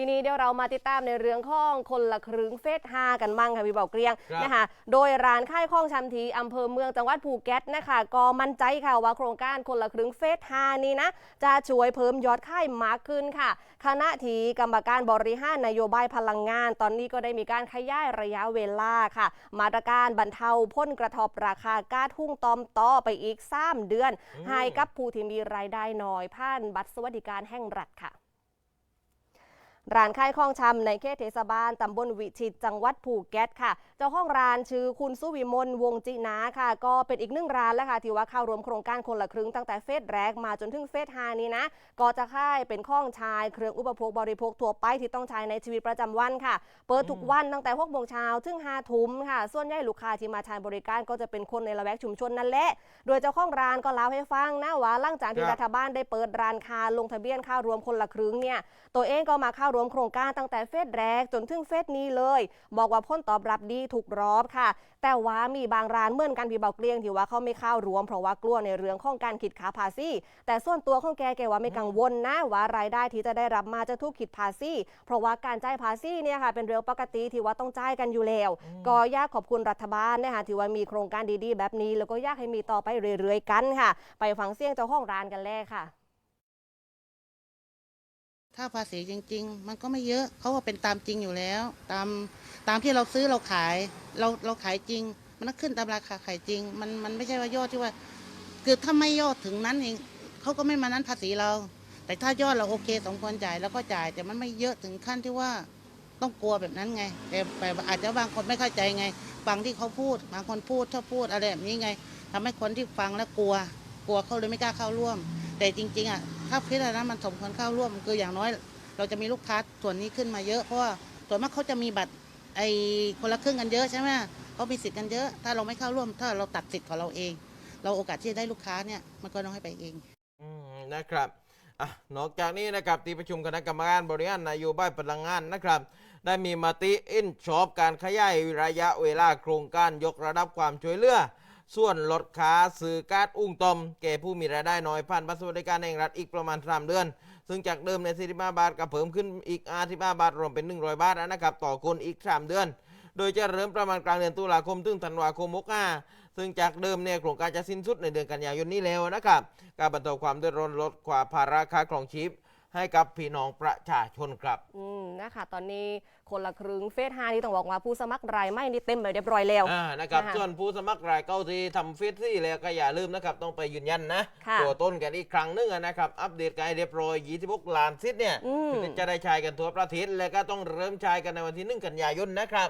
ทีนี้เดี๋ยวเรามาติดตามในเรื่องของคนละครึ่งเฟส5กันมั่งค่ะพี่เบาเกรียงครับ นะคะโดยร้านค่ายข้องชำทีอำเภอเมืองจังหวัดภูเก็ตนะคะก็มั่นใจค่ะว่าโครงการคนละครึ่งเฟส5นี้นะ จะช่วยเพิ่มยอดค่ายมากขึ้นค่ะ คณะทีกรรมการบริหารนโยบายพลังงาน ตอนนี้ก็ได้มีการขยายระยะเวลาค่ะ มาตรการบรรเทาพ้นกระทบราคาก๊าซหุ้งตอมต่อไปอีก 3 เดือนอืมให้กับผู้ที่มีรายได้น้อยผ่านบัตรสวัสดิการแห่งรัฐค่ะ ร้านขายของชำในเขตเทศบาลตำบลวิชิตจังหวัดภูเก็ตค่ะ เจ้าของร้านชื่อคุณสุวิมลวงจินาค่ะ ก็เป็นอีกหนึ่งร้านแล้วค่ะที่ว่าเข้าร่วมโครงการคนละครึ่งตั้งแต่เฟสแรกมาจนถึงเฟส5นี้นะ ก็จะค่ายเป็นข้องชายเครื่องอุปโภคบริโภคทั่วไปที่ต้องใช้ในชีวิตประจำวันค่ะ เปิดทุกวันตั้งแต่6โมงเช้าถึง5ทุ่มค่ะ ส่วนใหญ่ลูกค้าที่มาใช้บริการก็จะเป็นคนในละแวกชุมชนนั่นแหละ โดยเจ้าของร้านก็เล่าให้ฟังนะว่าหลังจากที่ครับรัฐบาลได้เปิดร้านค้าลงทะเบียนเข้ารวมคนละครึ่งเนี่ยตัวเองก็มาเข้ารวมโครงการตั้งแต่เฟสแรกจนถึงเฟสนี้เลย บอกว่าพ้นตอบรับดีถูกรอบค่ะ แต่ว่ามีบางร้านเหมือนกันพี่เบาเกลียงที่ว่าเขาไม่เข้ารวมเพราะว่ากลัวในเรื่องของการคิดค่าภาษีแต่ส่วนตัวของแกแกว่าไม่กังวลนะว่ารายได้ที่จะได้รับมาจะถูกคิดภาษีเพราะว่าการจ่ายภาษีเนี่ยค่ะเป็นเรื่องปกติที่ว่าต้องจ่ายกันอยู่แล้วก็อยากขอบคุณรัฐบาลนะคะที่ว่ามีโครงการดีๆ แบบนี้ แล้วก็อยากให้มีต่อไปเรื่อยๆกันค่ะ ไปฟังเสียงเจ้าของร้านกันแรกค่ะ ค่าภาษีจริง ๆ มันก็ไม่เยอะเขาก็เป็นตามจริงอยู่แล้ว ตามตามที่เราซื้อเราขาย เราเราขายจริง มันก็ขึ้นตามราคาขายจริง มันมันไม่ใช่ว่ายอดที่ว่าคือถ้าไม่ยอดถึงนั้นเองเขาก็ไม่มานั้นภาษีเรา แต่ถ้ายอดเราโอเคสมควรจ่ายเราก็จ่าย แต่มันไม่เยอะถึงขั้นที่ว่าต้องกลัวแบบนั้นไง แต่แต่อาจจะบางคนไม่เข้าใจไง ฟังที่เขาพูด บางคนพูดชอบพูดอะไรแบบนี้ไงทำให้คนที่ฟังแล้วกลัว กลัวเขาเลยไม่กล้าเข้าร่วม แต่จริง ๆอะ ถ้าพิจารณามันสมควรเข้าร่วมคืออย่างน้อย เราจะมีลูกค้าส่วนนี้ขึ้นมาเยอะเพราะว่าส่วนมากเขาจะมีบัตรไอ้คนละครึ่งกันเยอะใช่ไหมเขามีสิทธิ์กันเยอะ ถ้าเราไม่เข้าร่วม ถ้าเราตัดสิทธิ์ของเราเอง เราโอกาสที่จะได้ลูกค้าเนี่ยมันก็น้อยไปเองอืมนะครับอะนอกจากนี้นะครับที่ประชุมคณะกรรมการบริหารนโยบายพลังงานนะครับ ได้มีมติอินชอบการขยายระยะเวลาโครงการยกระดับความช่วยเหลือ ส่วนลดค่าซื้อกาซอุ้งตอมแก่ผู้มีรายได้น้อยผ่านบัตรสวัสดิการแห่งรัฐอีกประมาณ 3 เดือน ซึ่งจากเดิมใน 45 บาทก็เพิ่มขึ้นอีก 55 บาท รวมเป็น 100 บาทนะครับต่อคนอีก 3 เดือน โดยจะเริ่มประมาณกลางเดือนตุลาคมถึงธันวาคม65ซึ่งจากเดิมเนี่ยโครงการจะสิ้นสุดในเดือนกันยายนนี้แล้วนะครับ การบรรเทาความเดือดร้อนลดความภาระค่าครองชีพ ให้กับพี่น้องประชาชนครับอืมนะคะตอนนี้คนละครึ่งเฟส5นี่ต้องบอกว่าผู้สมัครรายไม่นี่เต็มไปเรียบร้อยแล้ว อ่านะครับนะคะส่วนผู้สมัครรายเก้าที่ทำฟิตที่แล้วก็อย่าลืมนะครับต้องไปยืนยันนะค่ะ ตัวต้นกันอีกครั้งหนึงอะนะครับอัปเดตกันให้เรียบร้อย26ล้านซิทเนี่ย อืมถึงจะได้ใช้กันทั่วประเทศและก็ต้องเริ่มใช้กันในวันที่ 1 กันยายนนะครับ